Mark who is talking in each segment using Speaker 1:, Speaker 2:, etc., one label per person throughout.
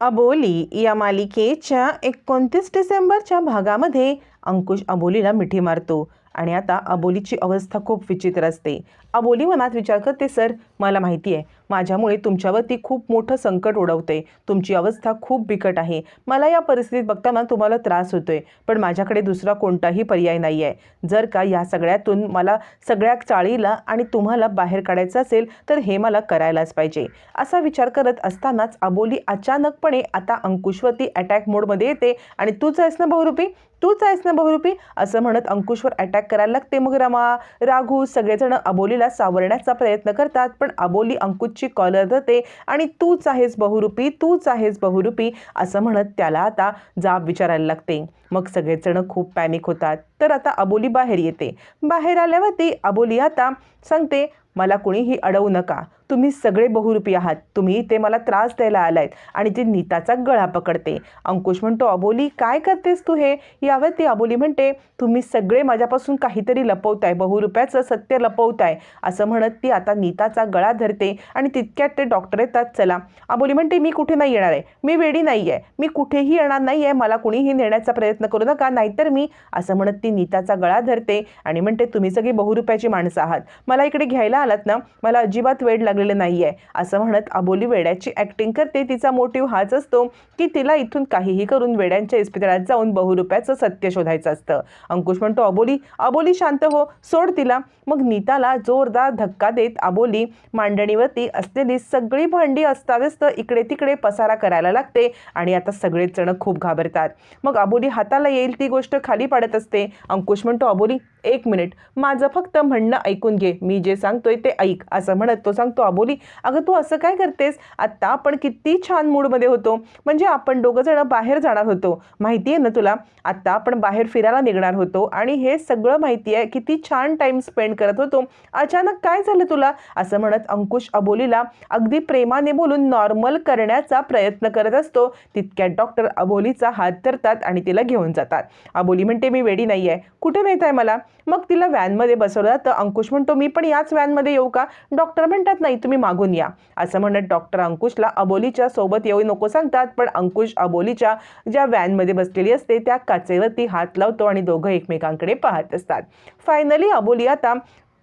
Speaker 1: अबोली या मालिकेच्या एकोणतीस डिसेंबरच्या भागामध्ये अंकुश अबोलीला मिठी मारतो. आणि आता अबोलीची अवस्था खूप विचित्र असते. अबोली मनात विचार करते सर मला माहिती आहे माझ्यामुळे तुमच्यावरती खूप मोठं संकट ओढवते तुमची अवस्था खूप बिकट आहे. मला या परिस्थितीत बघताना तुम्हाला त्रास होतोय पण माझ्याकडे दुसरा कोणताही पर्याय नाही आहे जर का या सगळ्यातून मला सगळ्या चाळीला आणि तुम्हाला बाहेर काढायचं असेल तर हे मला करायलाच पाहिजे. असा विचार करत असतानाच अबोली अचानकपणे आता अंकुशवरती अटॅक मोडमध्ये येते आणि तूच आहेस ना बहुरूपी तूच आहेस ना बहुरूपी? असं म्हणत अंकुशवर अटॅक करायला लागते मग रमा राघू सगळेजण अबोलीला सावरण्याचा प्रयत्न करतात पण अबोली अंकुशची कॉलर धरते आणि तूच आहेस बहुरूपी तूच आहेस बहुरूपी असं म्हणत त्याला आता जाब विचारायला लागते. मग सगळेजण खूप पॅनिक होतात. तर आता अबोली बाहेर येते. बाहेर आल्यावरती अबोली आता सांगते मला कुणीही अडवू नका. तुम्ही सगळे बहुरूपी आहात. तुम्ही ते मला त्रास द्यायला आलायत आणि ती नीताचा गळा पकडते. अंकुश म्हणतो अबोली काय करतेस तू हे? यावर ती अबोली म्हणते तुम्ही सगळे माझ्यापासून काहीतरी लपवताय बहुरूप्याचं सत्य लपवताय. असं म्हणत ती आता नीताचा गळा धरते आणि तितक्यात ते डॉक्टर येतात चला. अबोली म्हणते मी कुठे नाही येणार आहे? मी वेडी नाही आहे. मी कुठेही येणार नाही आहे. मला कुणीही नेण्याचा प्रयत्न करू नका नाहीतर मी असं म्हणत ती नीताचा गळा धरते आणि म्हणते तुम्ही सगळी बहुरूप्याची माणसं आहात. मला इकडे घ्यायला आलात ना? मला अजिबात वेळ लागलेले नाही आहे असं म्हणत अबोली वेड्याची ॲक्टिंग करते. तिचा मोटिव्ह हाच असतो की तिला इथून काहीही करून वेड्यांच्या इस्पितळात जाऊन बहुरुपयाचं सत्य शोधायचं असतं. अंकुश म्हणतो अबोली अबोली शांत हो सोड तिला. मग नीताला जोरदार धक्का देत अबोली मांडणीवरती असलेली सगळी भांडी अस्ताव्यस्त इकडे तिकडे पसारा करायला लागते आणि आता सगळेच जण खूप घाबरतात. मग अबोली हाताला येईल ती गोष्ट खाली पाडत असते. अंकुश म्हणतो अबोली एक मिनिट. माझं फक्त म्हणणं ऐकून घे. मी जे सांगतोय ते ऐक. असं म्हणत तो सांगतो अबोली अगं तू असं काय करतेस? आत्ता आपण किती छान मूडमध्ये होतो. म्हणजे आपण दोघं जण बाहेर जाणार होतो. माहिती आहे ना तुला? आत्ता आपण बाहेर फिरायला निघणार होतो आणि हे सगळं माहिती आहे किती छान टाईम स्पेंड करत होतो. अचानक काय झालं तुला? असं म्हणत अंकुश अबोलीला अगदी प्रेमाने बोलून नॉर्मल करण्याचा प्रयत्न करत असतो. तितक्यात डॉक्टर अबोलीचा हात धरतात आणि तिला घेऊन जातात. अबोली म्हणते मी वेडी नाही आहे कुठे नेत आहे मला? मग तिला व्हॅनमध्ये बसवलं जातं. अंकुश म्हणतो मी पण याच व्हॅनमध्ये येऊ का? डॉक्टर म्हणतात नाही तुम्ही मागून या. असं म्हणत डॉक्टर अंकुशला अबोलीच्या सोबत येऊ नको सांगतात पण अंकुश अबोलीच्या ज्या व्हॅनमध्ये बसलेली असते त्या काचेवरती हात लावतो आणि दोघं एकमेकांकडे पाहत असतात. फायनली अबोली आता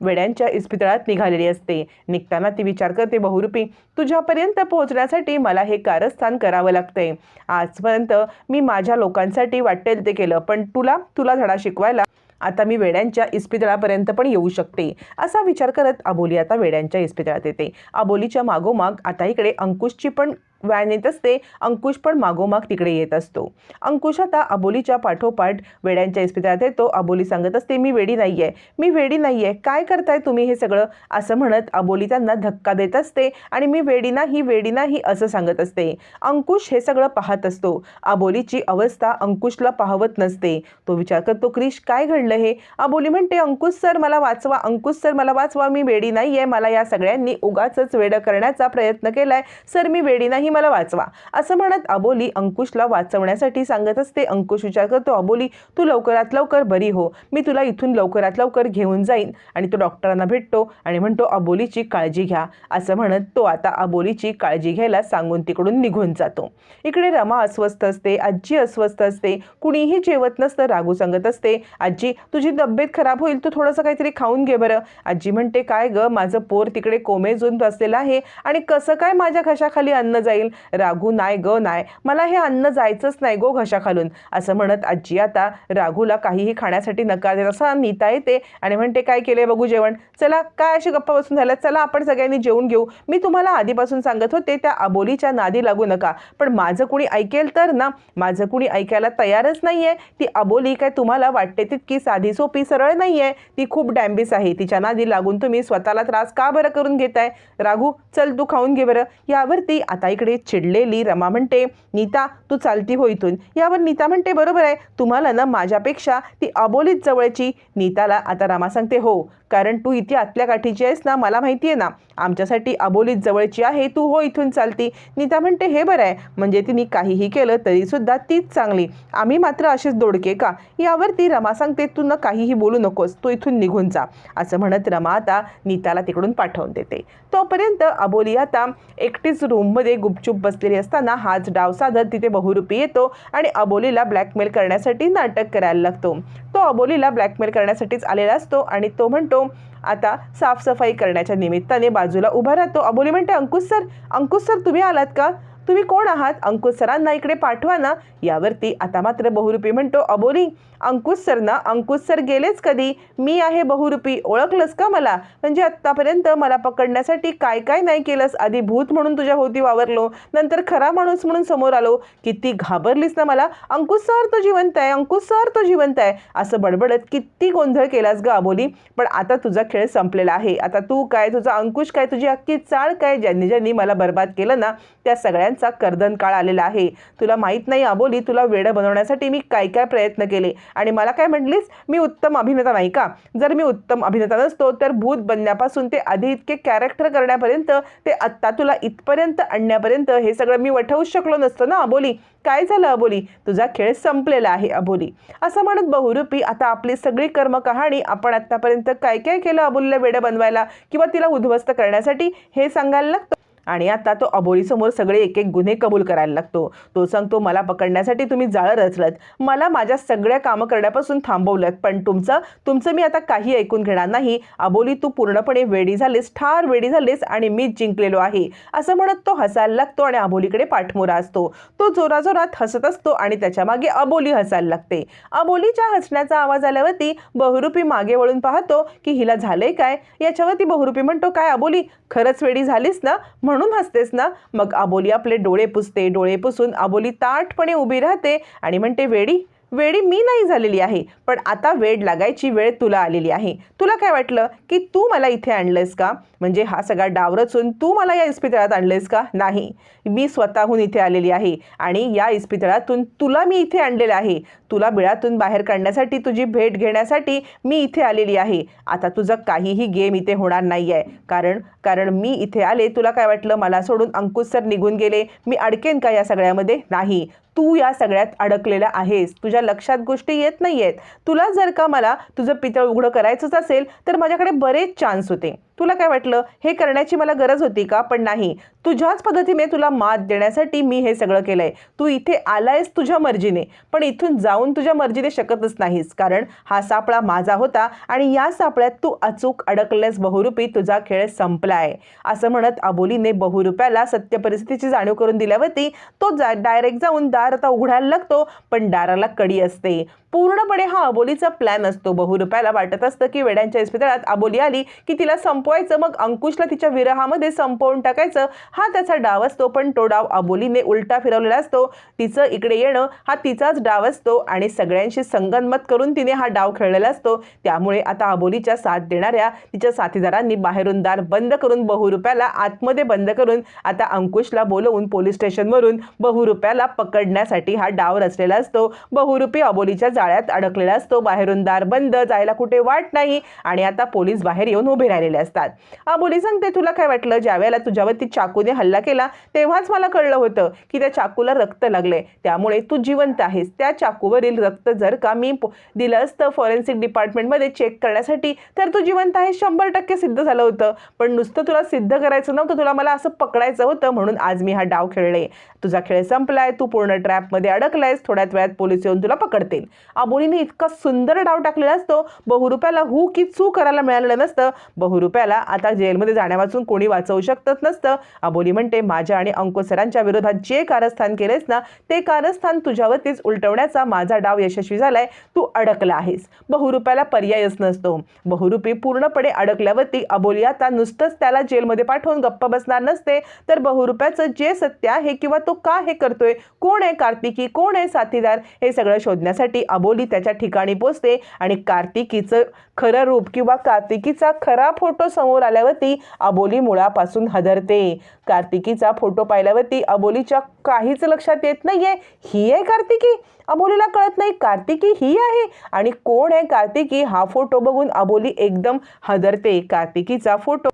Speaker 1: वेड्यांच्या इस्पितळात निघालेली असते. निघताना ती विचार करते बहुरूपी तुझ्यापर्यंत पोहोचण्यासाठी मला हे कारस्थान करावं लागतंय. आजपर्यंत मी माझ्या लोकांसाठी वाटेल ते केलं पण तुला तुला धडा शिकवायला आता मी वेड्यांच्या इस्पितळापर्यंत पण येऊ शकते असा विचार करत अबोली आता वेड्यांच्या इस्पितळात येते. अबोलीच्या मागोमाग आता इकडे अंकुशची पण व्हॅन येत असते अंकुश पण मागोमाग तिकडे येत असतो. अंकुश आता अबोलीच्या पाठोपाठ वेड्यांच्या इस्पितळात येतो. अबोली सांगत असते मी वेडी नाही आहे मी वेडी नाही आहे काय करताय तुम्ही हे सगळं? असं म्हणत अबोली त्यांना धक्का देत असते आणि मी वेडी नाही वेडी नाही असं सांगत असते. अंकुश हे सगळं पाहत असतो. अबोलीची अवस्था अंकुशला पाहवत नसते. तो विचार करतो क्रिश काय घडलं हे? अबोली म्हणते अंकुश सर मला वाचवा. अंकुश सर मला वाचवा. मी वेडी नाही आहे मला या सगळ्यांनी उगाच वेडं करण्याचा प्रयत्न केलाय. सर मी वेडी नाही. मला वाचवा. असं म्हणत अबोली अंकुशला वाचवण्यासाठी सांगत असते अंकुश विचार करतो अबोली तू लवकरात लवकर बरी हो. मी तुला इथून लवकरात लवकर घेऊन जाईन आणि तो डॉक्टरांना भेटतो आणि म्हणतो अबोलीची काळजी घ्या. असं म्हणत तो आता अबोलीची काळजी घ्यायला सांगून तिकडून निघून जातो. इकडे रमा अस्वस्थ असते आजी अस्वस्थ असते कुणीही जेवत नसतं रागू सांगत असते आजी तुझी तब्येत खराब होईल तू थोडंसं काहीतरी खाऊन घे बरं. आजी म्हणते काय ग माझं पोर तिकडे कोमेजून बसलेलं आहे आणि कसं काय माझ्या घशाखाली अन्न जाईल? राघू नाय ग नाय मला हे अन्न जायचंच नाही गो घशाखालून. असं म्हणत आजी आता राघूला काहीही खाण्यासाठी नकार देत असं नीता येते आणि म्हणते काय केले बघू जेवण? चला काय अशी गप्पा बसून झाल्या चला आपण सगळ्यांनी जेवून घेऊ. मी तुम्हाला आधीपासून सांगत होते त्या अबोलीच्या नादी लागू नका. पण माझं कुणी ऐकेल तर ना माझं कुणी ऐकायला तयारच नाही आहे ती अबोली काय तुम्हाला वाटते तितकी साधी सोपी सरळ नाही आहे ती खूप डॅम्बिस आहे. तिच्या नादी लागून तुम्ही स्वतःला त्रास का बरं करून घेताय? राघू चल तू खाऊन घे बरं. यावरती आता इकडे चिडलेली रमा म्हणते नीता तू चालती हो इथून. यावर नीता म्हणते बरोबर आहे. तुम्हाला ना माझ्यापेक्षा ती अबोलीत जवळची. नीताला आता रमा सांगते हो कारण तू इथे आतल्या काठीची आहेस ना मला माहिती आहे ना. आमच्यासाठी अबोलीत जवळची आहे तू हो इथून चालती. नीता म्हणते हे बरं आहे. म्हणजे तिने काहीही केलं तरीसुद्धा तीच चांगली. आम्ही मात्र असेच दोडके का? यावरती रमा सांगते तू न काहीही बोलू नकोस तू इथून निघून जा. असं म्हणत रमा आता नीताला तिकडून पाठवून देते. तोपर्यंत अबोली आता एकटीच रूममध्ये गुपचूप बसलेली असताना हाच डाव साधत तिथे बहुरूपी येतो आणि अबोलीला ब्लॅकमेल करण्यासाठी नाटक करायला लागतो. तो अबोलीला ब्लॅकमेल करण्यासाठीच आलेला असतो आणि तो म्हणतो आता साफसफाई करण्याच्या निमित्ताने बाजूला उभा राहतो. अबोली म्हणते अंकुश सर अंकुश सर तुम्ही आलात का? तुम्ही कोण आहात? अंकुश सरांना इकडे पाठवा ना. यावरती आता मात्र बहुरूपी म्हणतो अबोली अंकुश सर ना अंकुश सर गेलेच कधी? मी आहे बहुरूपी. ओळखलंस का मला? म्हणजे आत्तापर्यंत मला पकडण्यासाठी काय काय नाही केलंस? आधी भूत म्हणून तुझ्या भोवती वावरलो नंतर खरा माणूस म्हणून समोर आलो. किती घाबरलीस ना मला. अंकुश सर तो जिवंत आहे अंकुश सर तो जिवंत आहे. असं बडबडत किती गोंधळ केलास ग अबोली. पण आता तुझा खेळ संपलेला आहे. आता तू काय तुझा अंकुश काय तुझी अख्खी चाळ काय ज्यांनी ज्यांनी मला बर्बाद केलं ना त्या सगळ्यांचा कर्दन काळ आलेला आहे. तुला माहीत नाही अबोली तुला वेडं बनवण्यासाठी मी काय काय प्रयत्न केले? आणि मला काय म्हटलीस? मी उत्तम अभिनेता नाही का? जर मी उत्तम अभिनेता नसतो तर भूत बनण्यापासून ते आधी इतके कॅरेक्टर करण्यापर्यंत ते आत्ता तुला इथपर्यंत आणण्यापर्यंत हे सगळं मी वठवूच शकलो नसतं ना अबोली? काय झालं अबोली? तुझा खेळ संपलेला आहे अबोली. असं म्हणत बहुरूपी आता आपली सगळी कर्म कहाणी आपण आत्तापर्यंत काय काय केलं अबोलीला वेडं बनवायला किंवा तिला उद्ध्वस्त करण्यासाठी हे सांगायला लागतं? आणि आता तो अबोलीसमोर सगळे एक एक गुन्हे कबूल करायला लागतो. तो सांगतो मला पकडण्यासाठी तुम्ही जाळं रचलत. मला माझ्या सगळ्या कामं करण्यापासून थांबवलं पण तुमचं तुमचं मी आता काही ऐकून घेणार नाही. अबोली तू पूर्णपणे वेडी झालीस ठार वेडी झालीस आणि मीच जिंकलेलो आहे. असं म्हणत तो हसायला लागतो आणि अबोलीकडे पाठमोरा असतो. तो जोराजोरात हसत असतो आणि त्याच्यामागे अबोली हसायला लागते. अबोलीच्या हसण्याचा आवाज आल्यावरती बहुरूपी मागे वळून पाहतो की हिला झालंय काय? याच्यावरती बहुरूपी म्हणतो काय अबोली खरंच वेडी झालीस ना? म्हणून हसतेस ना? मग आबोली आपले डोळे पुसते डोळे पुसून आबोली ताठपणे उभी राहते आणि म्हणते वेडी वेडी मी नाही झालेली आहे पण आता वेड लागायची वेळ तुला आलेली आहे. तुला काय वाटलं की तू मला इथे आणलंयस का? म्हणजे हा सगळा डाव रचून तू मला या इस्पितळात आणलंयस का? नाही. मी स्वतःहून इथे आलेली आहे आणि या इस्पितळातून तुला मी इथे आणलेलं आहे. तुला बिळातून बाहेर काढण्यासाठी तुझी भेट घेण्यासाठी मी इथे आलेली आहे. आता तुझं काहीही गेम इथे होणार नाही आहे कारण कारण मी इथे आले तुला काय वाटलं? मला सोडून अंकुश सर निघून गेले. मी अडकेन का या सगळ्यामध्ये? नाही. तू या सगळ्यात अडकलेला आहेस. तुझ्या लक्षात गोष्टी येत नाही आहेत तुला जर का मला तुझं पितळ उघडं करायचंच असेल तर माझ्याकडे बरेच चान्स होते. तुला काय वाटलं? हे करण्याची मला गरज होती का? पण नाही. तुझ्याच पद्धतीने तुला मात देण्यासाठी मी हे सगळं केलंय. तू इथे आलायस तुझ्या मर्जीने. पण इथून जाऊन तुझ्या मर्जीने शकतच नाहीस. कारण हा सापळा माझा होता आणि या सापळ्यात तू अचूक अडकल्यास बहुरूपी तुझा खेळ संपलाय. असं म्हणत अबोलीने बहुरूप्याला सत्य परिस्थितीची जाणीव करून दिल्यावरती तो जा डायरेक्ट जाऊन दार आता उघडायला लागतो पण दाराला कडी असते. पूर्णपणे हा अबोलीचा प्लॅन असतो. बहुरूपाला वाटत असतं की वेड्यांच्या इस्पितळात अबोली आली की तिला संपवायचं मग अंकुशला तिच्या विरहामध्ये संपवून टाकायचं. हा त्याचा डाव असतो पण तो डाव अबोलीने उलटा फिरवलेला असतो. तिचं इकडे येणं हा तिचाच डाव असतो आणि सगळ्यांशी संगनमत करून तिने हा डाव खेळलेला असतो. त्यामुळे आता अबोलीच्या साथ देणाऱ्या तिच्या साथीदारांनी बाहेरून दार बंद करून बहुरूप्याला आतमध्ये बंद करून आता अंकुशला बोलवून पोलीस स्टेशनवरून बहुरूप्याला पकडण्यासाठी हा डाव रचलेला असतो. बहुरूपी अबोलीच्या जाळ्यात अडकलेला असतो. बाहेरून दार बंद जायला कुठे वाट नाही आणि आता पोलीस बाहेर येऊन उभे राहिलेले असतात. अबोली सांगते तुला काय वाटलं? ज्यावेळेला तुझ्यावरती चाकूने हल्ला केला तेव्हाच मला कळलं होतं की त्या चाकूला रक्त लागले. त्यामुळे तू जिवंत आहेस. त्या चाकूवरील रक्त जर का मी दिलं असतं फॉरेन्सिक डिपार्टमेंटमध्ये चेक करण्यासाठी तर तू जिवंत आहे शंभर टक्के सिद्ध झालं होतं. पण नुसतं तुला सिद्ध करायचं नव्हतं. तुला मला असं पकडायचं होतं. म्हणून आज मी हा डाव खेळले. तुझा खेळ संपलाय. तू पूर्ण ट्रॅपमध्ये अडकलायस. थोड्याच वेळात पोलीस येऊन तुला पकडतील. अबोलीने इतका सुंदर डाव टाकलेला असतो. बहुरुप्याला हू की चू करायला मिळालेलं नसतं. बहुरुप्याला आता जेलमध्ये जाण्यापासून कोणी वाचवू शकतच नसतं. अबोली म्हणते माझ्या आणि अंकुश सरांच्या विरोधात जे कारस्थान केलेस ना ते कारस्थान तुझ्यावरतीच उलटवण्याचा माझा डाव यशस्वी झालाय. तू अडकला आहेस. बहुरुप्याला पर्यायच नसतो. बहुरूपी पूर्णपणे अडकल्यावरती अबोली आता नुसतंच त्याला जेलमध्ये पाठवून गप्प बसणार नसते. तर बहुरुप्याचं जे सत्य आहे किंवा तो का हे करतोय? कोण आहे कार्तिकी? कोण आहे साथीदार? हे सगळं शोधण्यासाठी अबोली त्याच्या ठिकाणी पोचते आणि कार्तिकीचं खरं रूप किंवा कार्तिकीचा खरा फोटो समोर आल्यावरती अबोली मुळापासून हदरते. कार्तिकीचा फोटो पाहिल्यावरती अबोलीच्या काहीच लक्षात येत नाहीये. ही आहे कार्तिकी? अबोलीला कळत नाही कार्तिकी ही आहे. आणि कोण आहे कार्तिकी? हा फोटो बघून अबोली एकदम हदरते. कार्तिकीचा फोटो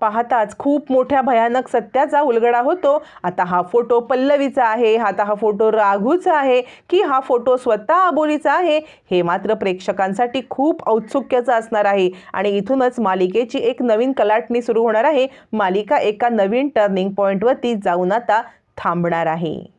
Speaker 1: पाहताच खूप मोठ्या भयानक सत्याचा उलगडा होतो. आता हा फोटो पल्लवीचा आहे. आता हा फोटो राघूचा आहे की हा फोटो स्वतः अबोलीचा आहे हे मात्र प्रेक्षकांसाठी खूप औत्सुक्याचं असणार आहे. आणि इथूनच मालिकेची एक नवीन कलाटणी सुरू होणार आहे. मालिका एका नवीन टर्निंग पॉईंटवरती जाऊन आता थांबणार आहे.